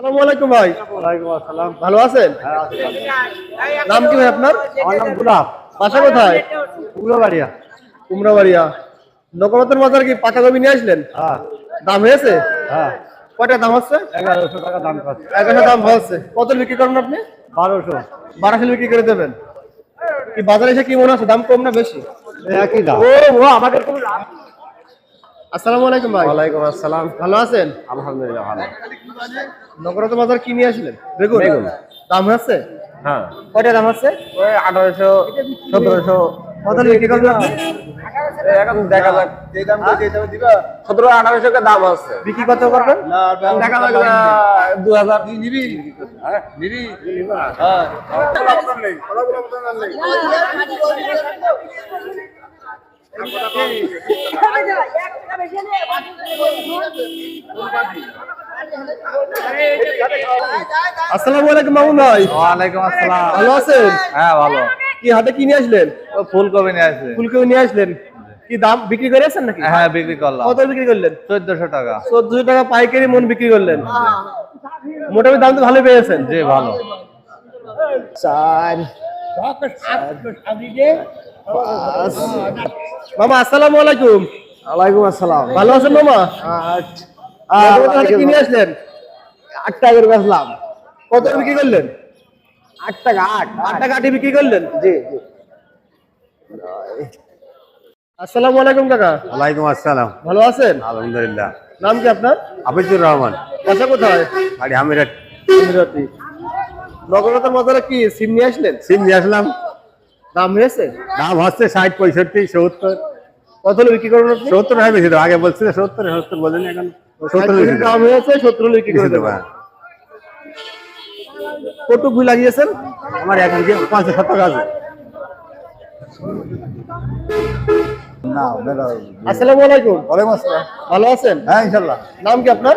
আসসালামু আলাইকুম ভাই। ওয়ালাইকুম আসসালাম। ভালো আছেন? হ্যাঁ নাম কি ভাই আপনার? আমার নাম গুলাব বাসা কোথায়? উগ্রবাড়িয়া কুমড়াবাড়িয়া নকমতের বাজার কি পাকা জমি নিয়ে আসলেন? হ্যাঁ। দাম হয়েছে? হ্যাঁ। কয়টা দাম হচ্ছে? এগারোশো টাকা দাম পাচ্ছে। এগারোশো দাম হচ্ছে। কত বিক্রি করেন আপনি? বারোশো। বারোশো বিক্রি করে দেবেন। কি বাজারে এসে কি মনে হচ্ছে? দাম কম না বেশি? একই দাম। ও ও আমাদের আসসালামু আলাইকুম ভাই। ওয়ালাইকুম আসসালাম। ভালো আছেন? আলহামদুলিল্লাহ ভালো। নগরত বাজার কি নিয়ে আসলেন বেগুন। বেগুন। দাম হচ্ছে? হ্যাঁ। কয়টা দাম আছে ওই আঠারোশো সতেরোশো। কত বিক্রি করবেন এখন দেখা যাক। সতেরো আঠারোশো দাম আছে। বিক্রি কত করবেন? দেখা যাক দু হাজার নিবি হ্যাঁ নিবি। হ্যাঁ। আসসালামু আলাইকুম মামুন ভাই। ওয়ালাইকুম আসসালাম। ভালো আছেন? হ্যাঁ ভালো। কি হাতে কি নিয়ে আসলেন? ফুলকপি নিয়ে আসছে ফুলকপি নিয়ে আসলেন। কি দাম বিক্রি করে আছেন নাকি? হ্যাঁ বিক্রি করলাম। কত বিক্রি করলেন? চোদ্দশো টাকা। চোদ্দশো টাকা পাইকারি মন বিক্রি করলেন। মোটামুটি দাম তো ভালো পেয়েছেন। জি ভালো। চার মামা আসসালামু আলাইকুম। ওয়ালাইকুম আসসালাম। ভালো আছেন মামা? নগরত হাটে কি নিয়ে আসলেন? আট টাকা করে বেচলাম। কত বিক্রি করলেন? আট টাকা আট। আট টাকা আটি বিক্রি করলেন? জি আসসালামু আলাইকুম কাকা। ওয়ালাইকুম আসসালাম। ভালো আছেন? আলহামদুলিল্লাহ। নাম কি আপনার? আবিদুর রহমান। বাসা কোথায়? আমিরাট। নগরতার বাজারে কি সিম নিয়ে আসলেন? সিম নিয়ে আসলাম। দাম হয়েছে দাম হচ্ছে ষাট পঁয়ষট্টি সত্তর। কত হলে বিক্রি করবেন সত্তর হয় বেশি আগে বলছিল সত্তর সত্তর বলেন এখন সত্তর দাম হয়েছে সত্তর হলে বিক্রি করে দেবেন কত ভুল লাগিয়েছেন? আমার এখন কি পাঁচ সত্তর আছে। আসসালামু আলাইকুম। ওয়ালাইকুম আসসালাম। ভালো আছেন? হ্যাঁ ইনশাল্লাহ। নাম কি আপনার?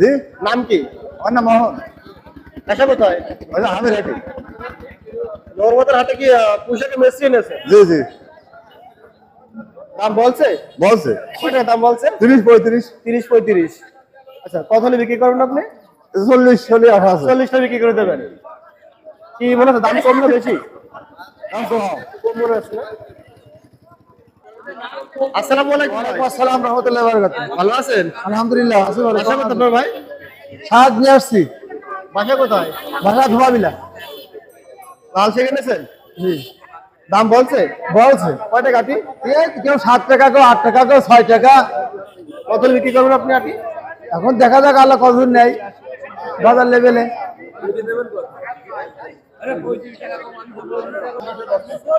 জি? নাম কি? আমার নাম মোহন বাসা কোথায়? ওই আমিরাটি হাটে কি এনেছে? জি জি। দাম বলছে? বলছে। কয়টা দাম বলছেন তিরিশ পঁয়ত্রিশ। তিরিশ পঁয়ত্রিশ। আচ্ছা কত হলে বিক্রি করবেন আপনি? চল্লিশ আঠাশ। বিক্রি করে দেবেন। কি মনে হচ্ছে দাম কম না বেশি? দাম কম। কম মনে হচ্ছে না? আসসালামু আলাইকুম। আসসালাম রহমতুল্লাহ বারাকাতুহ। ভালো আছেন? আলহামদুলিল্লাহ আছি ভালো। বাসা কোথায় আপনার ভাই? সাত নিয়ে আসছি। বাসা কোথায়? ভাষা ধোয়াবিলা লাল এনেছেন? দাম বলছে? বলছে। কয়টা কাটি কেউ সাত টাকা কেউ আট টাকা কেউ ছয় টাকা। কত বিক্রি করবেন আপনি আটি? এখন দেখা যাক আল্লাহ কতদিন নেই বাজার লেভেলে।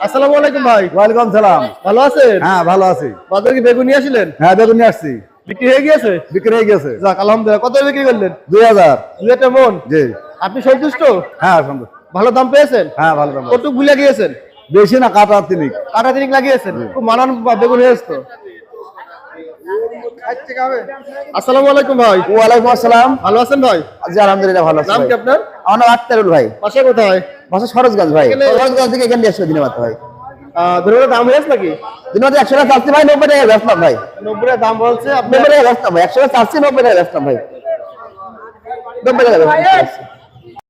আসসালামু আলাইকুম ভাই। ওয়ালাইকুম সালাম। ভালো আছেন? হ্যাঁ ভালো আছি। বাজার কি বেগুন নিয়ে আসলেন? হ্যাঁ দেখুন নিয়ে আসছি। বিক্রি হয়ে গিয়েছে? বিক্রি হয়ে গেছে যাক আলহামদুলিল্লাহ। কত বিক্রি করলেন? দুই হাজার। দুই একটা মন? জি। আপনি সন্তুষ্ট? হ্যাঁ সুন্দর ভালো দাম পেয়েছেন? হ্যাঁ ভালো দাম কত ভুলে গিয়েছেন বেশি না কাটা তিনিক। কাটা তিনিক লাগিয়েছেন? খুব মানান বেগুন হয়েছে তো। আসসালামু আলাইকুম ভাই। ওয়ালাইকুম আসসালাম। ভালো আছেন ভাই? জি আলহামদুলিল্লাহ ভালো আছি নাম কি আপনার? আমার নাম আক্তারুল ভাই। বাসা কোথায়? বাসা সরোজগঞ্জ ভাই। সরোজগঞ্জ থেকে এখানে আসবে দিনে ভাই। আহ, দাম হয়েছে নাকি? দিনে একশো টাকা চাচ্ছি ভাই নব্বই টাকা ভাই। নব্বই টাকা দাম বলছে আপনি নব্বই টাকা বেচলাম ভাই একশো টাকা চাচ্ছি নব্বই টাকা ভাই। নব্বই টাকা বেচলাম